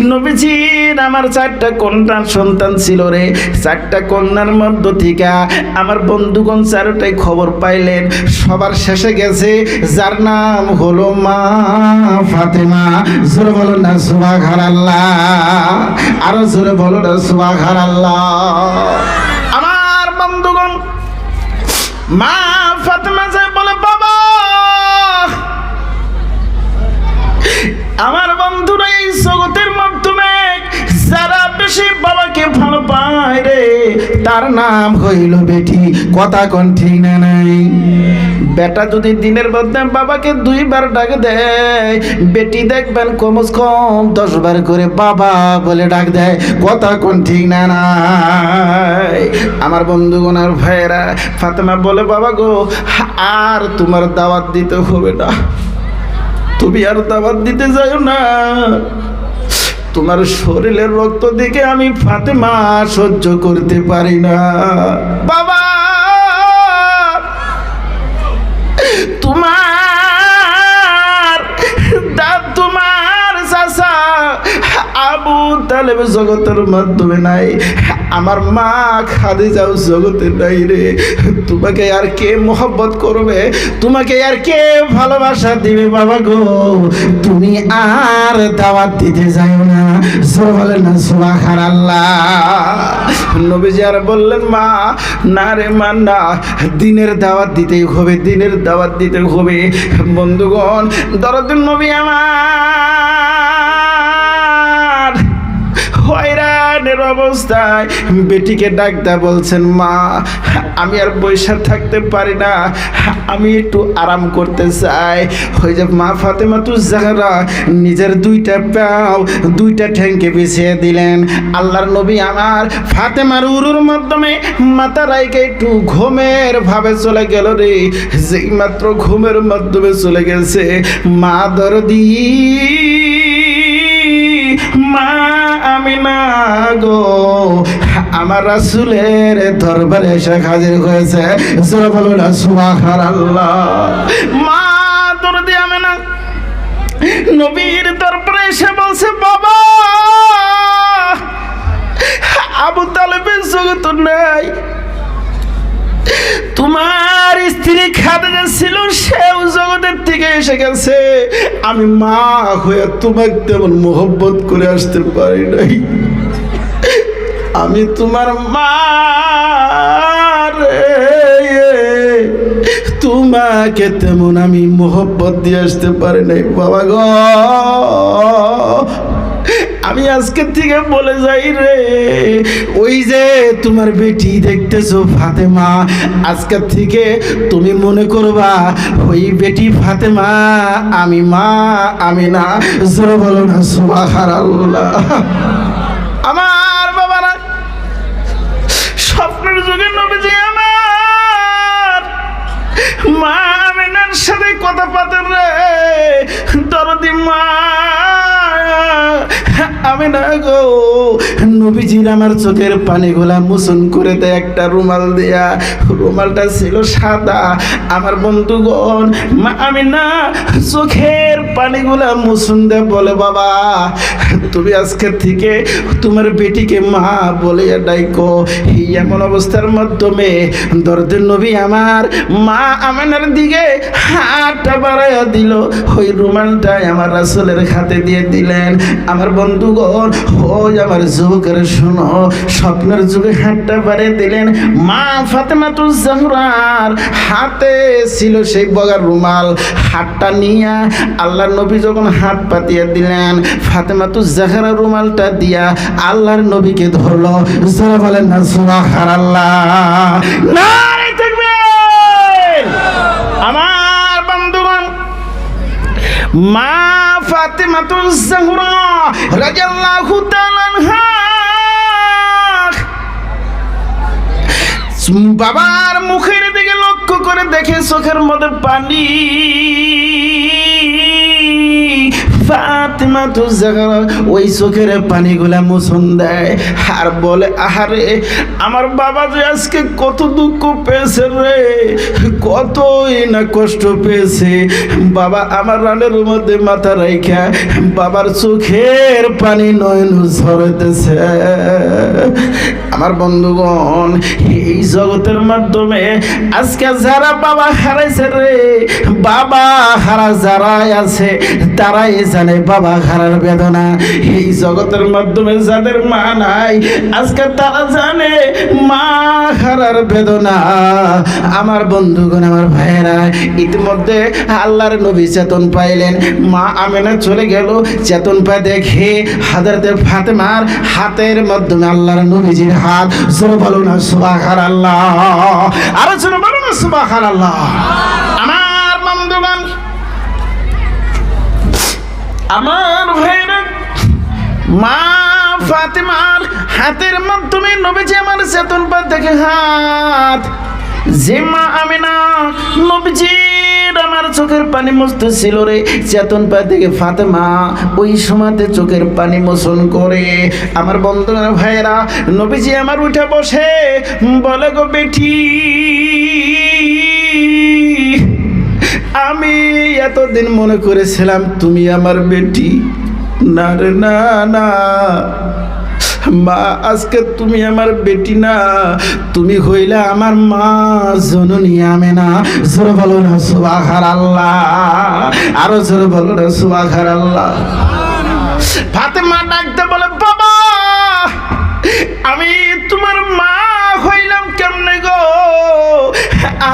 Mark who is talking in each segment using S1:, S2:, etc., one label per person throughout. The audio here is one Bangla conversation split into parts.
S1: নবীজির আমার চারটা কন্যা সন্তান ছিল রে। চারটা কন্যার মধ্য থেকে আমার বন্ধুগণ চারটাই খবর পাইলেন। সবার শেষে গেছে, যার নাম হলো মা ফাতেমা। জোরে বলো না সুবাঘার আল্লাহ আরও জোরে বলো না সুবাঘার আল্লাহ আমার বন্ধুগণ, মা বেশি বাবাকে ভালো পায় রে। তার নাম হইল বেটি কথা কোন ঠিক না নাই? বেটা যদি দিনের মধ্যে বাবাকে দুইবার ডাক দেয়, বেটি দেখবেন কমস কম দশ বার করে বাবা বলে ডাক দেয়। কথা কোন ঠিক না নাই? আমার বন্ধুগণ আর ভাইয়েরা, ফাতেমা বলে, বাবা গো, আর তোমার দাওয়াত দিতে হবে না। তুমি আর দাবাত দিতে যাও না। তোমার শরীরের রক্ত দিকে আমি ফাতেমা সহ্য করতে পারি না। বাবা! তোমার দাদ তোমার আবু তালেব জগতের মাধ্যমে নাই। আমার মা খাদি যাও জগতে নাই রে। তোমাকে আর কে মোহব্বত করবে? তোমাকে আর কে ভালোবাসা দিবে বাবা গো? তুমি আর দাওয়াত দিতে যাও না। বলেন না সুবাহার নবীজি আর বললেন, মা, না রে মা, না। দিনের দাওয়াত দিতেই হবে, দিনের দাওয়াত দিতে হবে। বন্ধুগণ দরদিন নবী আমার হয়রানের অবস্থায়। বেটিকে ডাকদা বলছেন, মা, আমি আর বৈশা থাকতে পারি না। আমি একটু আরাম করতে চাই। ওই যে মা ফাতেমা তু জাহরা, নিজের দুইটা পাও, দুইটা ঠ্যাংকে বিছিয়ে দিলেন। আল্লাহর নবী আমার ফাতেমার উরুর মাধ্যমে মাথা রাইকে একটু ঘুমের ভাবে চলে গেল রে। যেই মাত্র ঘুমের মাধ্যমে চলে গেছে, মা দরদি মা আমি না গো, আমার রাসুলের দরবারে এসে হাজির হয়েছে। আমি নবীর দরবারে এসে বলছে, বাবা, আবু তালেবের জগত নাই। তোমার স্ত্রী খাদিজা ছিল সেও জগতের থেকে এসে গেছে। আমি মা হয়ে তোমাকে তেমন মোহব্বত করে আসতে পারি নাই। আমি তোমার মা তোমাকে তেমন আমি মোহব্বত দিয়ে আসতে পারি নাই। বাবা গো আমি আজকে থেকে বলে যাই রে। ওই যে তোমার বেটি দেখতেছো ফাতেমা, আজকে থেকে তুমি মনে করবা, ওই বেটি ফাতেমা আমি মা, আমি না। জোরে বলো না আল্লাহ আমার বাবারা, স্বপ্নের যুগে নবীজি আমার। মা আমিনার সাথে কথা পাতেন রে। দরদি মা। আমি না গো। নবীজির আমার চোখের পানিগুলা মোচন করে দেয় একটা রুমাল দেয়া। রুমালটা ছিল সাদা। আমার বন্ধুগণ, মা, আমি না চোখের পানিগুলা মোচন দেয়। বলে, বাবা, তুমি আজকে থেকে তোমার বেটিকে মা বলে ডাইকো। এমন অবস্থার মাধ্যমে দরদের নবী আমার মা আমেনার দিকে হাতটা বাড়াইয়া দিল। ওই রুমালটাই আমার রাসুলের হাতে দিয়ে দিলেন। আমার বন্ধুগণ ওই আমার যুবকের শোনো, স্বপ্নের যুগে হাতটা বাড়িয়ে দিলেন মা ফাতেমা তু জাহরার। হাতে ছিল সেই বগার রুমাল। হাতটা নিয়ে আল্লাহর নবী যখন হাত পাতিয়া দিলেন ফাতেমা তু জাহরা রুমালটা দিয়া আল্লাহর নবীকে ধরলো। যারা বলেন না সুবাহার আল্লাহ নারে তাকবীর মা ফাতেমা তু জাহরা রাদিয়াল্লাহু তাআলা বাবার মুখের দিকে লক্ষ্য করে দেখে চোখের মধ্যে পানি। ফাতিমা তো ওই চোখের পানিগুলা মোচন দেয়। আর বলে, আহারে, আমার বাবা যে আজকে কত দুঃখ পেয়েছে রে, কতই না কষ্ট পেয়েছে। বাবা আমার রানের মধ্যে মাথা রাইখা, বাবার চোখের পানি নয়ন ঝরতেছে। আমার বন্ধুগণ, এই জগতের মাধ্যমে আজকে যারা বাবা হারাইছে রে, বাবা হারা যারাই আছে, তারাই জানে বাবা হারার বেদনা। এই জগতের মাধ্যমে যাদের মা নাই, আজকে তারা জানে মা হারার বেদনা। আমার বন্ধুগণ, আমার ভাইয়েরা, ইতিমধ্যে আল্লাহর নবী চেতন পাইলেন। মা আমেনা চলে গেল, চেতন পায় দেখে হাজারতে ফাতেমার হাতের মাধ্যমে আল্লাহর নবীজির হাত জোরে বলো না সুবাহার আল্লাহ আরও জোরে বলো না সুবাহার আল্লাহ আমার ভাইরা মা ফাতেমার হাতের মাধ্যমে নবীজি আমার চেতন পা দেখে হাত। যে মা আমি না নবীজির আমার চোখের পানি মুছতে ছিল রে। চেতন পা দেখে ফাতেমা ওই সময়তে চোখের পানি মোচন করে। আমার বন্ধুরা, ভাইয়েরা, নবীজি আমার উঠে বসে। বলে গো বেটি এতদিন মনে করেছিলাম তুমি আমার বেটি। না রে, না না। মা, আজকে তুমি আমার বেটি না। তুমি হইলে আমার মা জননী আমি না জোরে বলো না সুবাহার আল্লাহ আরও জোরে বলো না সুবাহার আল্লাহ ফাতেমা ডাকতে বলে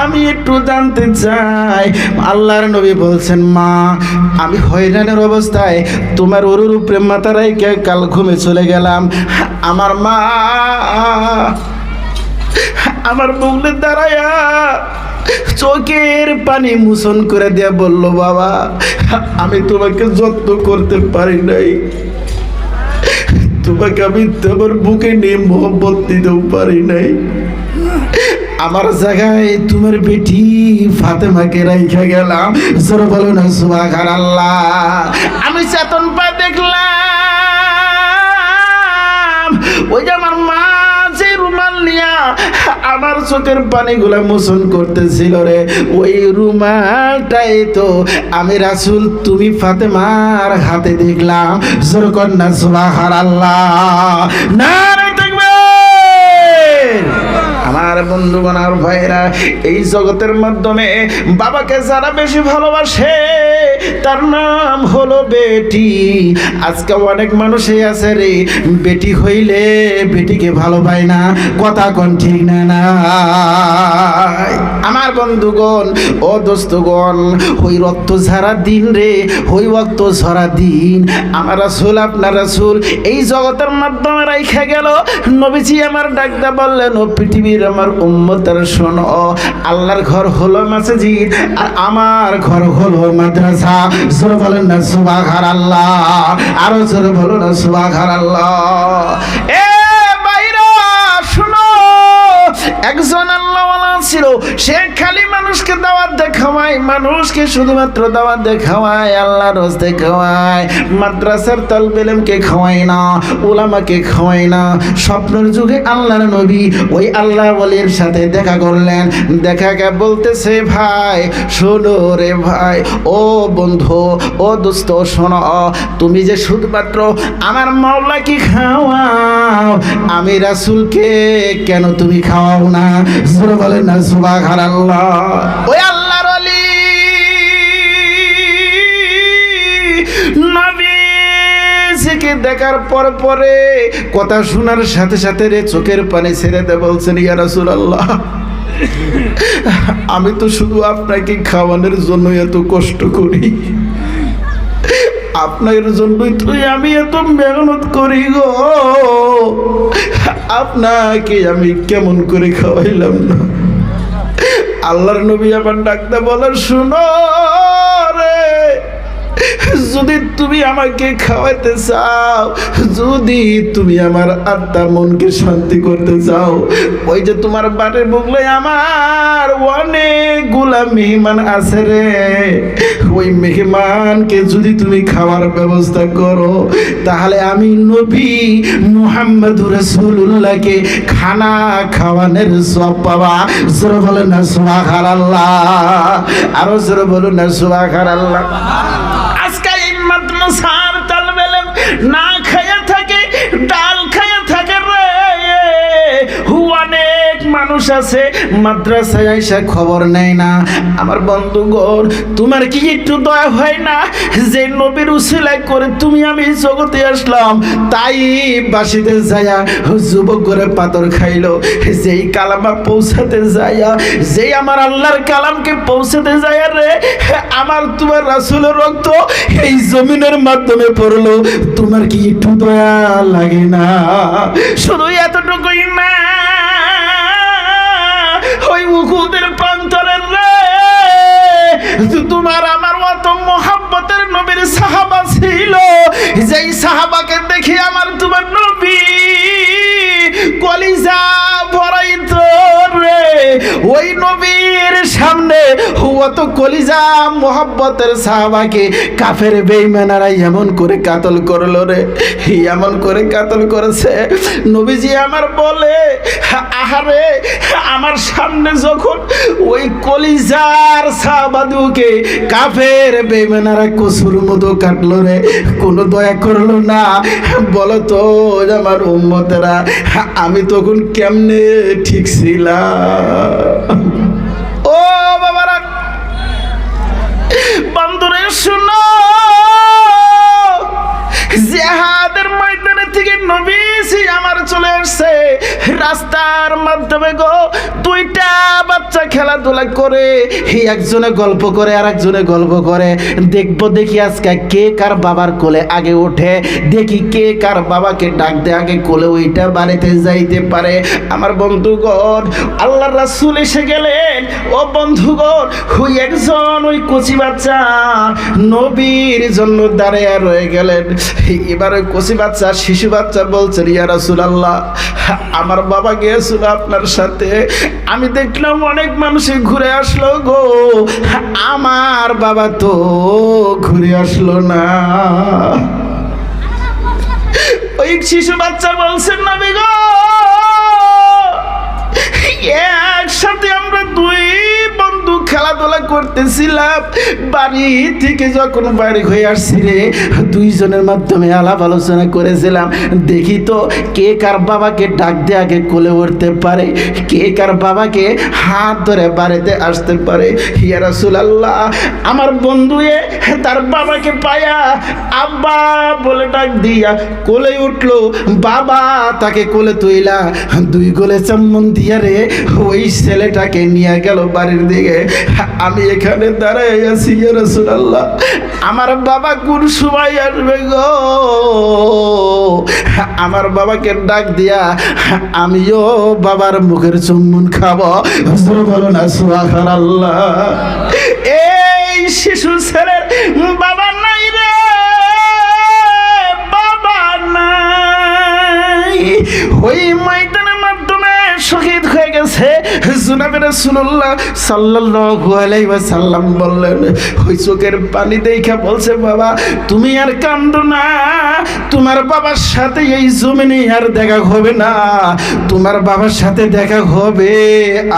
S1: আমি একটু জানতে চাই। আল্লাহর নবী বলছেন, মা, আমি হয়রানের অবস্থায় তোমার অরুর উপরে মাথা কাল ঘুমে চলে গেলাম। আমার মা, আমার বুকলে দাঁড়ায়া চোখের পানি মুছন করে দেয়া বলল, বাবা, আমি তোমাকে যত্ন করতে পারি নাই। তোমাকে আমি তোমার বুকে নিয়ে মোহব্বত দিতেও পারি নাই। আমার জায়গায় তোমার বেটি ফাতেমাকে রাইখা গেলাম। জোর বলো না সুবাহার আল্লাহ আমি চেতন পা দেখলাম। ওই যে আমার মা রুমাল নিয়া আমার চোখের পানিগুলা মোচন করতেছিল রে। ওই রুমালটাই তো আমি রাসুল, তুমি ফাতেমার হাতে দেখলাম। জোর কন্যা সুবাহার আল্লাহ না আমার বন্ধুগণ আর ভাইরা এই জগতের মাধ্যমে বাবাকে যারা বেশি ভালোবাসে, তার নাম হলো বেটি। আজকে অনেক মানুষই আছে রে, বেটি হইলে বেটিকে ভালো পায় না, কথা কোন ঠিক না না। আমার বন্ধুগণ, ও দোস্তগণ ওই রক্ত ঝাড়া দিন রে, হই রক্ত ঝরা দিন। আমার রাসুল, আপনার রাসুল, এই জগতের মাধ্যমে রাইখা গেল। নবীজি আমার ডাকদা বললেন, ও পৃথিবীর আমার উম্মতের শোনো, আল্লাহর ঘর হলো মসজিদ আর আমার ঘর হলো মাদ্রাসা। জোর বলেন না সুবাহার আল্লাহ আরও জোর বলো না সুবাহার আল্লাহ এ বাইরা, শুনো, একজন আল্লাহওয়ালা ছিল, সে খালি মানুষকে দাওয়াত দেখাওয়ায়, মানুষকে শুধুমাত্র দাওয়াত দেখাওয়ায় আল্লাহ রোজ দেখাওয়ায় মাদ্রাসার তালবেলেমকে খাওয়ায় না ওলামাকে খাওয়ায় না। স্বপ্নের যুগে আল্লাহর নবী ওই আল্লাহ বলির সাথে দেখা করলেন। দেখাকে বলতেছে, ভাই, শোনো রে ভাই, ও বন্ধু, ও দোস্ত, শোনো, তুমি যে শুধুমাত্র আমার মাওলাকে খাওয়াও, আমি রাসুলকে কেন তুমি খাওয়াও না? বলেন দেখার পর পরে কথা শোনার সাথে সাথে রে চোখের পানি ছেড়ে দে বলছেন, ইয়া রাসূল আল্লাহ আমি তো শুধু আপনাকে খাওয়ানোর জন্য এত কষ্ট করি। আপনার জন্যই তো আমি এত মেহনত করি গো। আপনাকে আমি কেমন করে খাওয়াইলাম না? আল্লাহর নবী আবার ডাকতে বলে শুনো রে। যদি তুমি আমাকে খাওয়াতে চাও, যদি তুমি আমার আত্মা মনকে শান্তি করতে চাও, ওই যে তোমার বাড়ির বুকলে আমার অনেকগুলা মেহমান আছে রে। ওই মেহমানকে যদি তুমি খাওয়ার ব্যবস্থা করো, তাহলে আমি নবী মুহাম্মদ রসুল্লাহকে খানা খাওয়ানোর সব পাবা। জোরে বলে না সুবাহার আল্লাহ আরও জোরে বলুন না সুবাহার আল্লাহ না মানুষ আছে, মাদ্রাসায় এসে খবর নেয় না। আমার বন্ধুগণ, তোমার কি একটু দয়া হয় না? যে নবীর উসিলায় করে তুমি আমি জগতে আসলাম, তাই বাসিতে যায়া যুবক করে পাথর খাইলো। যেই কালামা পৌঁছাতে যায়া যেই আমার আল্লাহর কালামকে পৌঁছাতে যায় রে, আমার তোমার রাসুলের রক্ত এই জমিনের মাধ্যমে পড়ল। তোমার কি একটু দয়া লাগে না? শুধু এতটুকুই না। ওই উকুদের প্রান্তরের রে। তোমার আমার অত মোহাব্বতের নবীর সাহাবা ছিল। যেই সাহাবাকে দেখে আমার তোমার নবী কলিজা ভরাইত রে। ওই নবীর সামনে অত কলিজা, মোহাব্বতের সাহাবাকে কাফের বেইমানারা এমন করে কাতল করল রে। এমন করে কাতল করেছে। নবীজি আমার বলে, আহারে, আমার সামনে যখন ওই কলিজার সাহাবাদুকে কাফের বেইমানারা কসুর মতো কাটলো রে, কোনো দয়া করল না। বলো তো, আমার উম্মতেরা, আমি তখন কেমনে ঠিক ছিলাম ও বাবারা। ময়দানে থেকে নবীজি আমার চলে আসছে রাস্তার মাধ্যমে গো দুইটা বাচ্চা খেলাধুলা করে একজনে গল্প করে আর একজনে গল্প করে। দেখব দেখি আজকে কে কার বাবার কোলে আগে ওঠে। দেখি কে কার বাবাকে ডাক দে আগে কোলে ওইটা বাড়িতে যাইতে পারে। আমার বন্ধুগণ আল্লাহ রাসূল এসে গেলেন। ও বন্ধুগণ ওই একজন ওই কচি বাচ্চা, নবীর জন্য দাঁড়িয়ে রয়ে গেলেন। এবার ওই কচি বাচ্চা, শিশু বাচ্চা বলছেন, ইয়া রাসূলুল্লাহ, আমার বাবা গিয়েছিল আপনার সাথে। আমি দেখলাম অনেক মানুষে ঘুরে আসলো গো। আমার বাবা তো ঘুরে আসলো না। ওই শিশু বাচ্চা বলছেন না বেগো একসাথে আমরা দুই খেলাধুলা করতেছিলাম। বাড়ি থেকে যখন বাড়ি হয়ে আসছি রে, দুইজনের মাধ্যমে আলাপ আলোচনা করেছিলাম। দেখি তো কে কার বাবাকে ডাক দিয়ে আগে কোলে উঠতে পারে, কে কার বাবাকে হাত ধরে বাড়িতে আসতে পারে। হিয়া রাসূলুল্লাহ, আমার বন্ধু এ তার বাবাকে পায়া আব্বা বলে ডাক দিয়া কোলে উঠল। বাবা তাকে কোলে তুইলা, দুই গোলে চম্মন দিয়া রে, ওই ছেলেটাকে নিয়ে গেল বাড়ির দিকে। আমি এখানে দাঁড়াই আছি ইয়া আমার বাবা কোন সময় আসবে গো? আমার বাবাকে ডাক দিয়া আমিও বাবার মুখের চুম্বন খাব। এই শিশু ছেলের বাবা নাই রে। বাবা নাই। ওই শহীদ হয়ে গেছে। জুনাবে রাসূলুল্লাহ সাল্লাল্লাহু আলাইহি ওয়াসাল্লাম বললেন, ওই চোখের পানি দেখা বলছে, বাবা, তুমি আর কান্দো না। তোমার বাবার সাথে এই জমিনে আর দেখা হবে না। তোমার বাবার সাথে দেখা হবে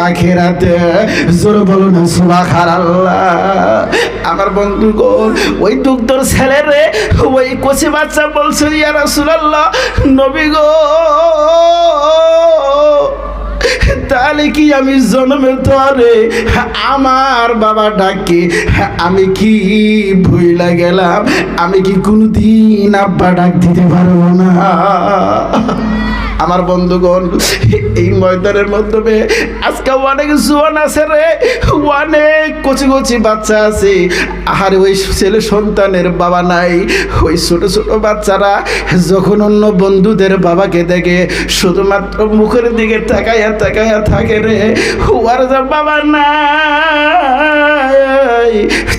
S1: আখেরাতে। জোরে বলো সুবহানাল্লাহ। আমার বন্ধুগণ ওই দুগ্ধর ছেলে রে, ওই কচি বাচ্চা বলছে, ইয়া রাসূলুল্লাহ, নবী গো। তাহলে কি আমি জন্মের তরে আমার বাবা ডাকে? আমি কি ভুইলা গেলাম? আমি কি কোনোদিন আব্বা ডাক দিতে পারব না? আমার বন্ধুগণ, এই ময়দানের মাধ্যমে আজকে অনেক জোয়ান আছে রে, অনেক কচি কচি বাচ্চা আছে। আর ওই ছেলে সন্তানের বাবা নাই, ওই ছোট ছোট বাচ্চারা যখন অন্য বন্ধুদের বাবাকে দেখে, শুধুমাত্র মুখের দিকে তাকাইয়া তাকাইয়া থাকে রে ওর যে বাবা নাই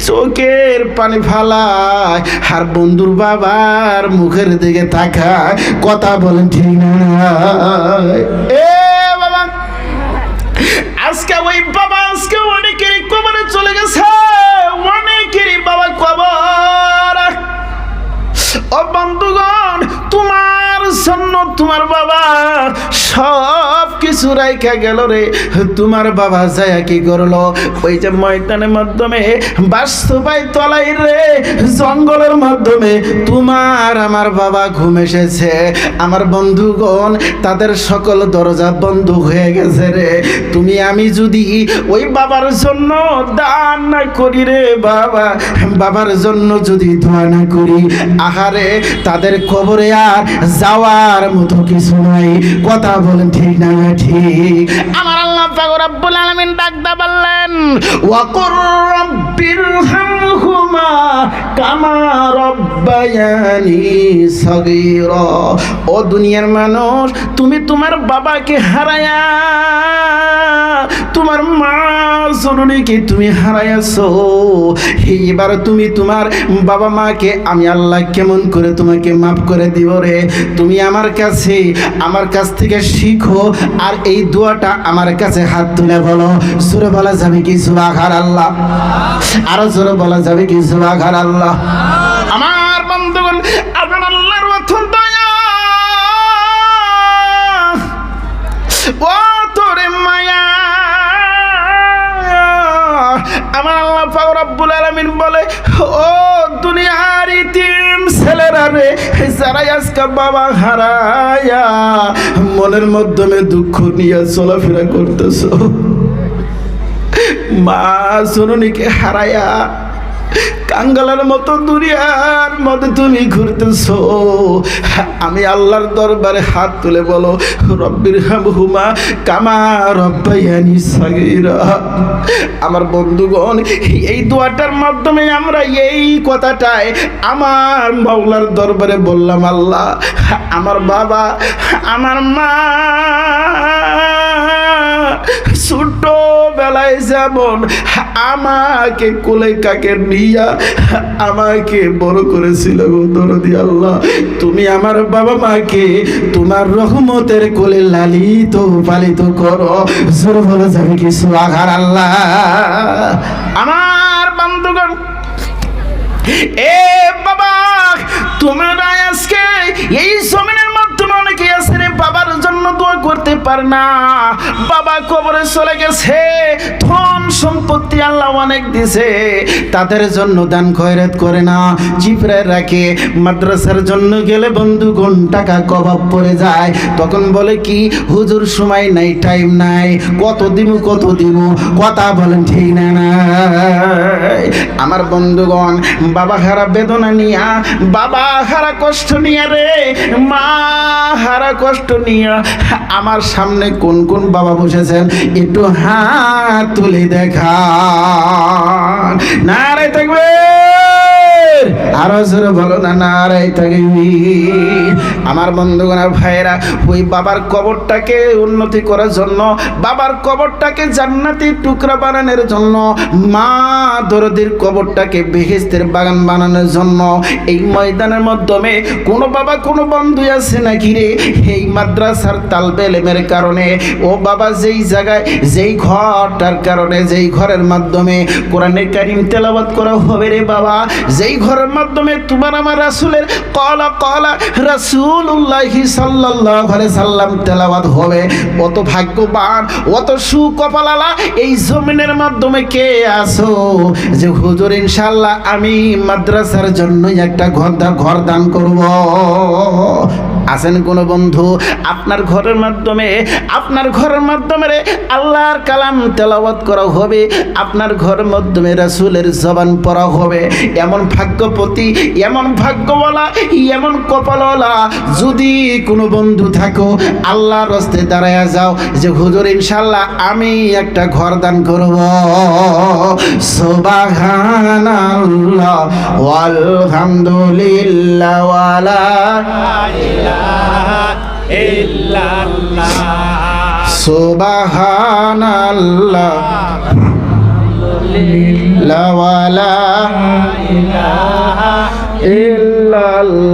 S1: চোখের পানি ফালায়, আর বন্ধুর বাবার মুখের দিকে তাকায়, কথা বলেন ঠিক না। এ বাবা, আজকে ওই বাবা আজকে অনেকেরই কবরে চলে গেছে, অনেকেরই বাবা কবর। ও বন্ধুগণ, তোমার জন্য তোমার বাবা সব কিছু গেল রে, তোমার বাবা যায় কি করল? ওই যে ময়দানের মাধ্যমে বাস্তবাই তলাই রে, জঙ্গলের মাধ্যমে তোমার আমার বাবা ঘুম এসেছে। আমার বন্ধুগণ, তাদের সকল দরজা বন্ধ হয়ে গেছে রে। তুমি, আমি যদি ওই বাবার জন্য দান না করি রে বাবা, বাবার জন্য যদি দোয়া না করি, আহারে, তাদের কবরে আর যাওয়ার মতো কিছু নাই। কথা বলেন ঠিক না, ঠিক আমার আল্লাহ পাক রব্বুল আলামিন ডাক দা বললেন ওয়া রব্বির রাব্বির হামহুমা কামা রব্বায়ানি সগীরা। ও দুনিয়ার মানুষ, তুমি তোমার বাবাকে হারায়া তোমার মা জননীকে তুমি হারাইয়াছো। এবার তুমি তোমার বাবা মাকে, আমি আল্লাহ কেমন করে তোমাকে মাফ করে দিব রে? তুমি আমার কাছে, আমার কাছ থেকে শিখো, আর এই দোয়াটা আমার কাছে হাত তুলে বলো। সুরে বলা যাবে কি সুবাখার আল্লাহ আরও জোরে বলা যাবে কি সুবাখার আল্লাহ আমার বন্ধুগণ, আপনার আল্লাহর অত্যন্ত দয়া। ও রব্বুল আলামিন বলে, ও দুনিয়ার ইতিম ছেলেরা রে আজকে বাবা হারায়া, মনের মাধ্যমে দুঃখ নিয়ে চলাফেরা করতেছ। মা সোনুনিকে হারায়া কাঙ্গালার মতো দুনিয়ার মধ্যে তুমি ঘুরতেছো। আমি আল্লাহর দরবারে হাত তুলে বলো, রব্বির হামহুমা কামা রব্বাইয়ানি সাগীরা। আমার বন্ধুগণ, এই দোয়াটার মাধ্যমে আমরা এই কথাটাই আমার মাওলার দরবারে বললাম, আল্লাহ, আমার বাবা, আমার মা ছোট বেলায় যেমন আমাকে কোলে কাকে নিয়া আমাকে বড় করেছিল আল্লাহ। তুমি আমার বাবা মাকে তোমার রহমতের কোলে লালিত পালিত করো। জোর বলে যাবে কিছু আঘার আল্লাহ। আমার বন্ধুগণ, এ বাবা, তোমরা আজকে এই জমিনের মাধ্যমে অনেকে আছে রে বাবার দোয়া করতে পারে না। বাবা কবরে চলে গেছে, ধন সম্পত্তি আল্লাহ অনেক দিছে। তাদের জন্য দান খয়রাত করে না চিপড়ে রাখে। মাদ্রাসার জন্য গেলে বন্ধুগণ টাকা কবাব পড়ে যায়। তখন বলে কি, হুজুর, সময় নাই টাইম নাই। কত দিমু কত দিমু? কথা বলেন ঠিক না। আমার বন্ধুগণ, বাবা হারা বেদনা নিয়া, বাবা হারা কষ্ট নিয়া রে, মা হারা কষ্ট নিয়া আমার সামনে কোন কোন বাবা বসেছেন? একটু হাত তুলে দেখা না রে থাকবে আরও জোরে বলো না নারাই থাকবি আমার বন্ধুগণের ভাইয়েরা, ওই বাবার কবরটাকে উন্নতি করার জন্য, বাবার কবরটাকে জান্নাতি টুকরা বানানোর জন্য, মা দরদির কবরটাকে বেহেস্তের বাগান বানানোর জন্য, এই ময়দানের মাধ্যমে কোনো বাবা, কোনো বন্ধু আছে নাকি রে? এই মাদ্রাসার তালবেলেমের কারণে, ও বাবা যেই জায়গায়, যেই ঘরটার কারণে, যেই ঘরের মাধ্যমে কোরআনে কারিম তেলাবাদ করা হবে রে বাবা, যেই ঘরের মাধ্যমে তোমার আমার রাসুলের কলা কলা রাসুল উল্লাহি আলাইহি সাল্লাম তেলাবাদ হবে। অত ভাগ্যবান, অত সুকপালালা এই জমিনের মাধ্যমে কে আসো যে হুজুর ইনশাল্লাহ আমি মাদ্রাসার জন্যই একটা ঘর ঘর দান করব। আছেন কোন বন্ধু? আপনার ঘরের মাধ্যমে, আপনার ঘরের মাধ্যমে আল্লাহর কালাম তেলাওয়াত করা হবে, আপনার ঘরের মাধ্যমে রাসুলের জবান পড়া হবে। এমন ভাগ্যপতি, এমন ভাগ্যওয়ালা, এমন কপালওয়ালা যদি কোনো বন্ধু থাকো, আল্লাহর রস্তে দাঁড়ায় যাও যে, হুজুর ইনশাল্লাহ আমি একটা ঘর দান করব। সুবহানাল্লাহ, ওয়ালহামদুলিল্লাহ, ওয়ালা সুবহানাল্লাহ। লা ওয়ালা ইল্লাল্লাহ।